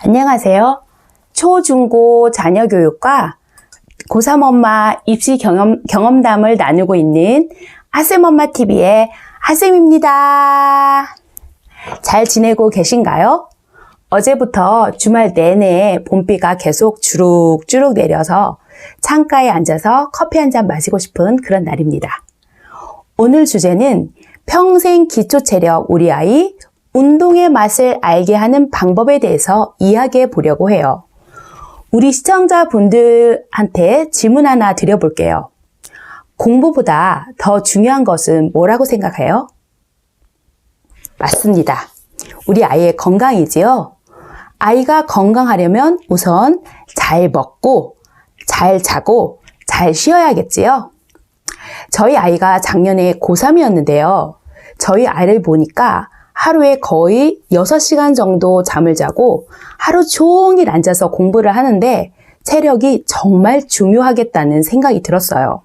안녕하세요. 초, 중, 고 자녀 교육과 고3 엄마 입시 경험, 경험담을 나누고 있는 하쌤 엄마 TV의 하쌤입니다. 잘 지내고 계신가요? 어제부터 주말 내내 봄비가 계속 주룩주룩 내려서 창가에 앉아서 커피 한 잔 마시고 싶은 그런 날입니다. 오늘 주제는 평생 기초 체력 우리 아이 운동의 맛을 알게 하는 방법에 대해서 이야기해 보려고 해요. 우리 시청자분들한테 질문 하나 드려볼게요. 공부보다 더 중요한 것은 뭐라고 생각해요? 맞습니다. 우리 아이의 건강이지요. 아이가 건강하려면 우선 잘 먹고, 잘 자고, 잘 쉬어야겠지요. 저희 아이가 작년에 고3이었는데요. 저희 아이를 보니까 하루에 거의 6시간 정도 잠을 자고 하루 종일 앉아서 공부를 하는데 체력이 정말 중요하겠다는 생각이 들었어요.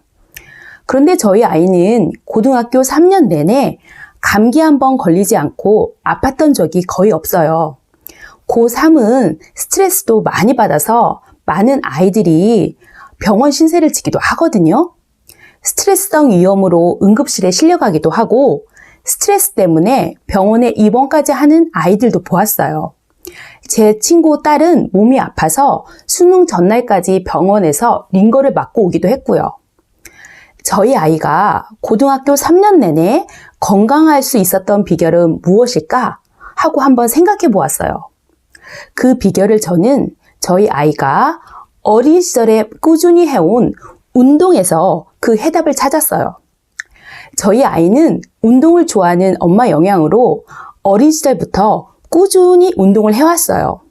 그런데 저희 아이는 고등학교 3년 내내 감기 한 번 걸리지 않고 아팠던 적이 거의 없어요. 고3은 스트레스도 많이 받아서 많은 아이들이 병원 신세를 지기도 하거든요. 스트레스성 위험으로 응급실에 실려가기도 하고 스트레스 때문에 병원에 입원까지 하는 아이들도 보았어요. 제 친구 딸은 몸이 아파서 수능 전날까지 병원에서 링거를 맞고 오기도 했고요. 저희 아이가 고등학교 3년 내내 건강할 수 있었던 비결은 무엇일까 하고 한번 생각해 보았어요. 그 비결을 저는 저희 아이가 어린 시절에 꾸준히 해온 운동에서 그 해답을 찾았어요. 저희 아이는 운동을 좋아하는 엄마 영향으로 어린 시절부터 꾸준히 운동을 해왔어요.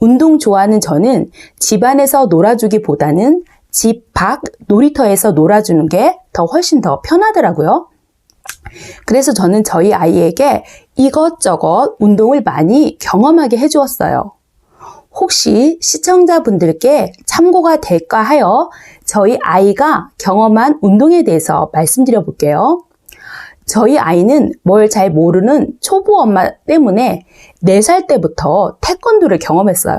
운동 좋아하는 저는 집안에서 놀아주기보다는 집 밖 놀이터에서 놀아주는 게 더 훨씬 더 편하더라고요. 그래서 저는 저희 아이에게 이것저것 운동을 많이 경험하게 해주었어요. 혹시 시청자분들께 참고가 될까 하여 저희 아이가 경험한 운동에 대해서 말씀드려 볼게요. 저희 아이는 뭘 잘 모르는 초보 엄마 때문에 4살 때부터 태권도를 경험했어요.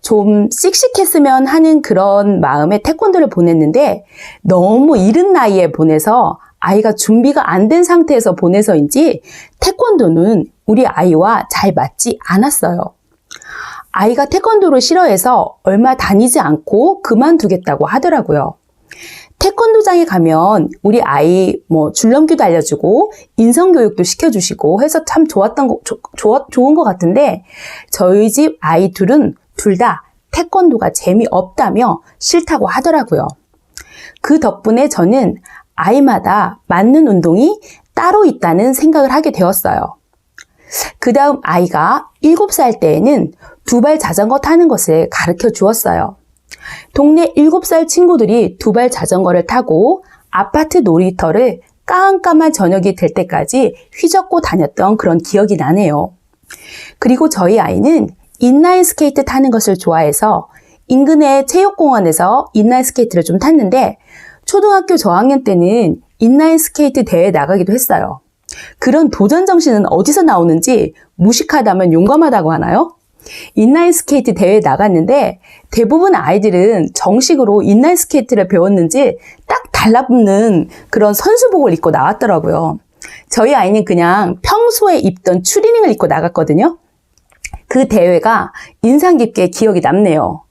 좀 씩씩했으면 하는 그런 마음에 태권도를 보냈는데 너무 이른 나이에 보내서 아이가 준비가 안 된 상태에서 보내서인지 태권도는 우리 아이와 잘 맞지 않았어요. 아이가 태권도를 싫어해서 얼마 다니지 않고 그만두겠다고 하더라고요. 태권도장에 가면 우리 아이 뭐 줄넘기도 알려주고 인성교육도 시켜주시고 해서 참 좋았던 거, 조, 좋, 좋은 것 같은데 저희 집 아이 둘은 둘 다 태권도가 재미없다며 싫다고 하더라고요. 그 덕분에 저는 아이마다 맞는 운동이 따로 있다는 생각을 하게 되었어요. 그 다음 아이가 7살 때에는 두발 자전거 타는 것을 가르쳐 주었어요. 동네 7살 친구들이 두발 자전거를 타고 아파트 놀이터를 깜깜한 저녁이 될 때까지 휘젓고 다녔던 그런 기억이 나네요. 그리고 저희 아이는 인라인 스케이트 타는 것을 좋아해서 인근의 체육공원에서 인라인 스케이트를 좀 탔는데 초등학교 저학년 때는 인라인 스케이트 대회 나가기도 했어요. 그런 도전 정신은 어디서 나오는지 무식하다면 용감하다고 하나요? 인라인 스케이트 대회에 나갔는데 대부분 아이들은 정식으로 인라인 스케이트를 배웠는지 딱 달라붙는 그런 선수복을 입고 나왔더라고요. 저희 아이는 그냥 평소에 입던 추리닝을 입고 나갔거든요. 그 대회가 인상 깊게 기억이 남네요.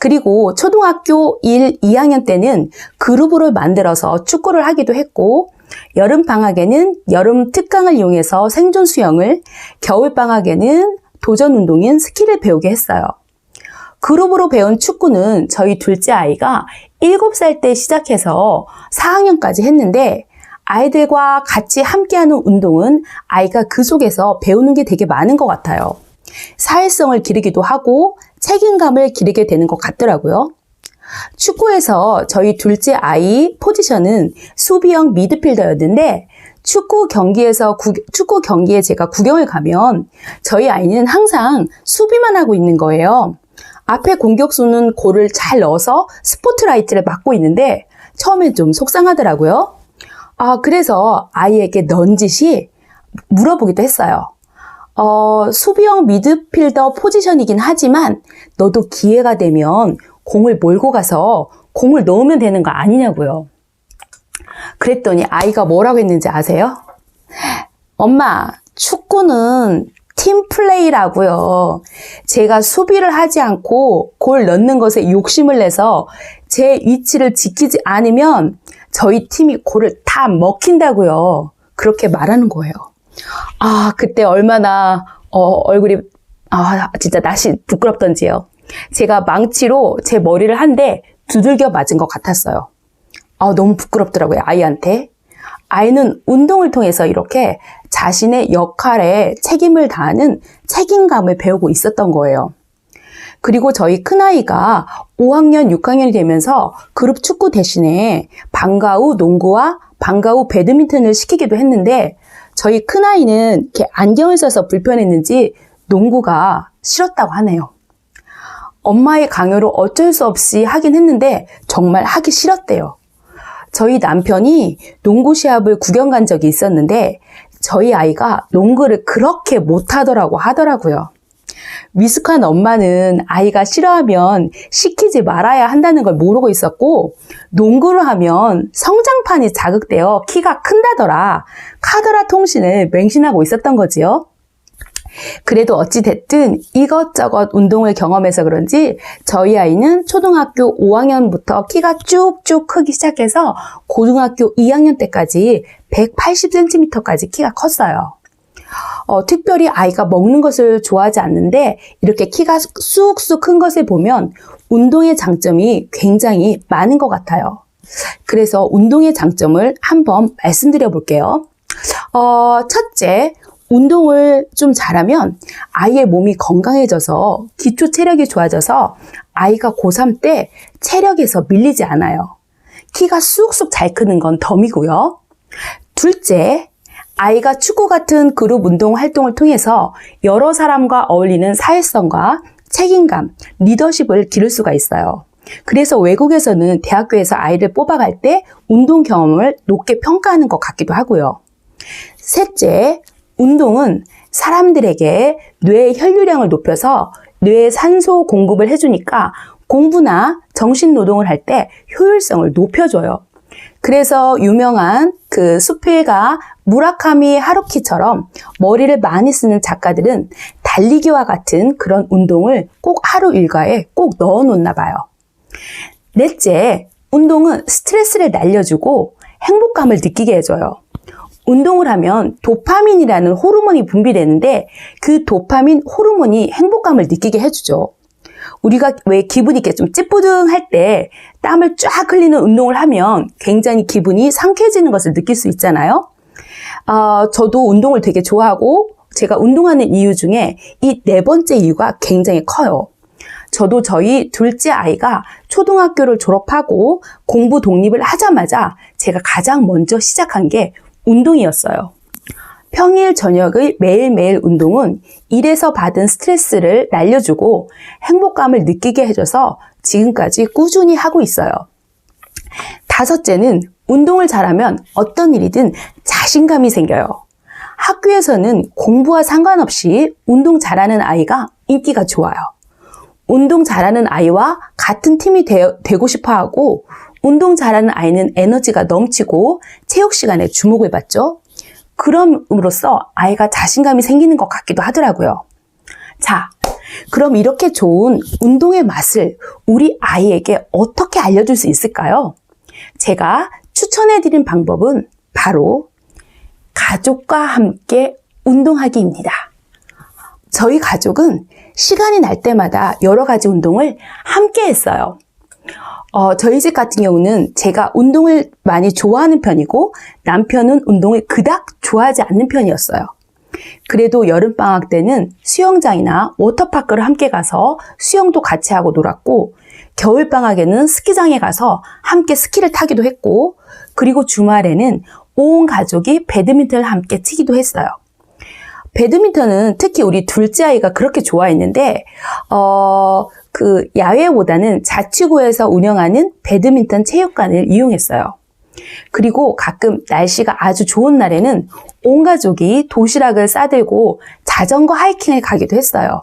그리고 초등학교 1, 2학년 때는 그룹으로 만들어서 축구를 하기도 했고 여름 방학에는 여름 특강을 이용해서 생존 수영을, 겨울 방학에는 도전 운동인 스키를 배우게 했어요. 그룹으로 배운 축구는 저희 둘째 아이가 7살 때 시작해서 4학년까지 했는데 아이들과 같이 함께하는 운동은 아이가 그 속에서 배우는 게 되게 많은 것 같아요. 사회성을 기르기도 하고 책임감을 기르게 되는 것 같더라고요. 축구에서 저희 둘째 아이 포지션은 수비형 미드필더였는데 축구 경기에서 구, 축구 경기에 제가 구경을 가면 저희 아이는 항상 수비만 하고 있는 거예요. 앞에 공격수는 골을 잘 넣어서 스포트라이트를 막고 있는데 처음에 좀 속상하더라고요. 아, 그래서 아이에게 넌짓이 물어보기도 했어요. 어, 수비형 미드필더 포지션이긴 하지만 너도 기회가 되면 공을 몰고 가서 공을 넣으면 되는 거 아니냐고요. 그랬더니 아이가 뭐라고 했는지 아세요? 엄마, 축구는 팀 플레이라고요. 제가 수비를 하지 않고 골 넣는 것에 욕심을 내서 제 위치를 지키지 않으면 저희 팀이 골을 다 먹힌다고요. 그렇게 말하는 거예요. 아, 그때 얼마나 어, 얼굴이 아, 진짜 낯이 부끄럽던지요. 제가 망치로 제 머리를 한 대 두들겨 맞은 것 같았어요. 아, 너무 부끄럽더라고요, 아이한테. 아이는 운동을 통해서 이렇게 자신의 역할에 책임을 다하는 책임감을 배우고 있었던 거예요. 그리고 저희 큰아이가 5학년, 6학년이 되면서 그룹 축구 대신에 방과 후 농구와 방과 후 배드민턴을 시키기도 했는데 저희 큰아이는 이렇게 안경을 써서 불편했는지 농구가 싫었다고 하네요. 엄마의 강요로 어쩔 수 없이 하긴 했는데 정말 하기 싫었대요. 저희 남편이 농구 시합을 구경 간 적이 있었는데 저희 아이가 농구를 그렇게 못하더라고 하더라고요. 미숙한 엄마는 아이가 싫어하면 시키지 말아야 한다는 걸 모르고 있었고 농구를 하면 성장판이 자극되어 키가 큰다더라 카더라 통신을 맹신하고 있었던 거지요. 그래도 어찌됐든 이것저것 운동을 경험해서 그런지 저희 아이는 초등학교 5학년부터 키가 쭉쭉 크기 시작해서 고등학교 2학년 때까지 180cm까지 키가 컸어요. 어, 특별히 아이가 먹는 것을 좋아하지 않는데 이렇게 키가 쑥쑥 큰 것을 보면 운동의 장점이 굉장히 많은 것 같아요. 그래서 운동의 장점을 한번 말씀드려 볼게요. 어, 첫째, 운동을 좀 잘하면 아이의 몸이 건강해져서 기초 체력이 좋아져서 아이가 고3 때 체력에서 밀리지 않아요. 키가 쑥쑥 잘 크는 건 덤이고요. 둘째, 아이가 축구 같은 그룹 운동 활동을 통해서 여러 사람과 어울리는 사회성과 책임감, 리더십을 기를 수가 있어요. 그래서 외국에서는 대학교에서 아이를 뽑아갈 때 운동 경험을 높게 평가하는 것 같기도 하고요. 셋째, 운동은 사람들에게 뇌의 혈류량을 높여서 뇌에 산소 공급을 해주니까 공부나 정신 노동을 할 때 효율성을 높여줘요. 그래서 유명한 그 수필가 무라카미 하루키처럼 머리를 많이 쓰는 작가들은 달리기와 같은 그런 운동을 꼭 하루 일과에 꼭 넣어 놓나 봐요. 넷째, 운동은 스트레스를 날려주고 행복감을 느끼게 해줘요. 운동을 하면 도파민이라는 호르몬이 분비되는데 그 도파민 호르몬이 행복감을 느끼게 해주죠. 우리가 왜 기분이 이렇게 좀 찌뿌둥할 때 땀을 쫙 흘리는 운동을 하면 굉장히 기분이 상쾌해지는 것을 느낄 수 있잖아요. 어, 저도 운동을 되게 좋아하고 제가 운동하는 이유 중에 이 네 번째 이유가 굉장히 커요. 저도 저희 둘째 아이가 초등학교를 졸업하고 공부 독립을 하자마자 제가 가장 먼저 시작한 게 운동이었어요. 평일 저녁의 매일매일 운동은 일에서 받은 스트레스를 날려주고 행복감을 느끼게 해줘서 지금까지 꾸준히 하고 있어요. 다섯째는 운동을 잘하면 어떤 일이든 자신감이 생겨요. 학교에서는 공부와 상관없이 운동 잘하는 아이가 인기가 좋아요. 운동 잘하는 아이와 같은 팀이 되, 되고 싶어 하고 운동 잘하는 아이는 에너지가 넘치고 체육 시간에 주목을 받죠. 그럼으로써 아이가 자신감이 생기는 것 같기도 하더라고요. 자, 그럼 이렇게 좋은 운동의 맛을 우리 아이에게 어떻게 알려줄 수 있을까요? 제가 추천해드린 방법은 바로 가족과 함께 운동하기입니다. 저희 가족은 시간이 날 때마다 여러 가지 운동을 함께 했어요. 어, 저희 집 같은 경우는 제가 운동을 많이 좋아하는 편이고 남편은 운동을 그닥 좋아하지 않는 편이었어요. 그래도 여름방학 때는 수영장이나 워터파크를 함께 가서 수영도 같이 하고 놀았고 겨울방학에는 스키장에 가서 함께 스키를 타기도 했고 그리고 주말에는 온 가족이 배드민턴을 함께 치기도 했어요. 배드민턴은 특히 우리 둘째 아이가 그렇게 좋아했는데, 어, 그 야외보다는 자치구에서 운영하는 배드민턴 체육관을 이용했어요. 그리고 가끔 날씨가 아주 좋은 날에는 온 가족이 도시락을 싸들고 자전거 하이킹을 가기도 했어요.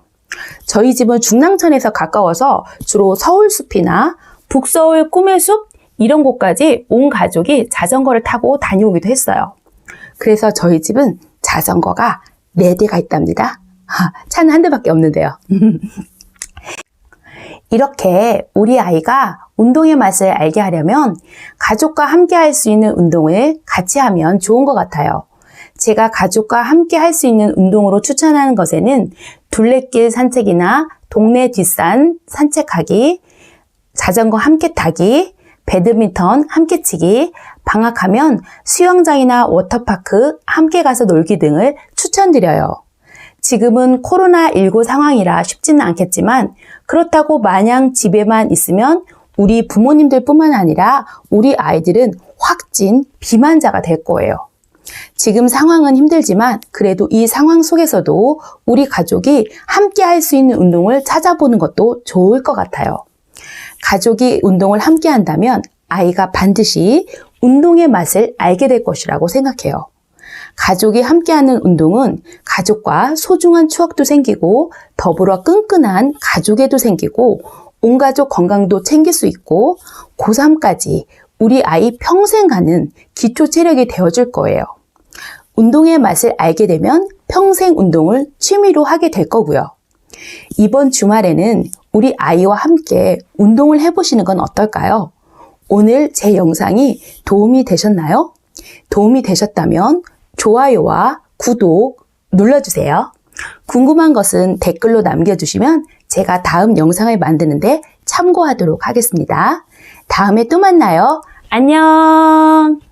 저희 집은 중랑천에서 가까워서 주로 서울숲이나 북서울 꿈의 숲 이런 곳까지 온 가족이 자전거를 타고 다녀오기도 했어요. 그래서 저희 집은 자전거가 4대가 있답니다. 아, 차는 한 대밖에 없는데요. 이렇게 우리 아이가 운동의 맛을 알게 하려면 가족과 함께 할 수 있는 운동을 같이 하면 좋은 것 같아요. 제가 가족과 함께 할 수 있는 운동으로 추천하는 것에는 둘레길 산책이나 동네 뒷산 산책하기, 자전거 함께 타기, 배드민턴 함께 치기, 방학하면 수영장이나 워터파크 함께 가서 놀기 등을 추천드려요. 지금은 코로나19 상황이라 쉽지는 않겠지만 그렇다고 마냥 집에만 있으면 우리 부모님들 뿐만 아니라 우리 아이들은 확진 비만자가 될 거예요. 지금 상황은 힘들지만 그래도 이 상황 속에서도 우리 가족이 함께 할 수 있는 운동을 찾아보는 것도 좋을 것 같아요. 가족이 운동을 함께 한다면 아이가 반드시 운동의 맛을 알게 될 것이라고 생각해요. 가족이 함께하는 운동은 가족과 소중한 추억도 생기고 더불어 끈끈한 가족애도 생기고 온 가족 건강도 챙길 수 있고 고3까지 우리 아이 평생 가는 기초 체력이 되어줄 거예요. 운동의 맛을 알게 되면 평생 운동을 취미로 하게 될 거고요. 이번 주말에는 우리 아이와 함께 운동을 해보시는 건 어떨까요? 오늘 제 영상이 도움이 되셨나요? 도움이 되셨다면 좋아요와 구독 눌러주세요. 궁금한 것은 댓글로 남겨주시면 제가 다음 영상을 만드는데 참고하도록 하겠습니다. 다음에 또 만나요. 안녕!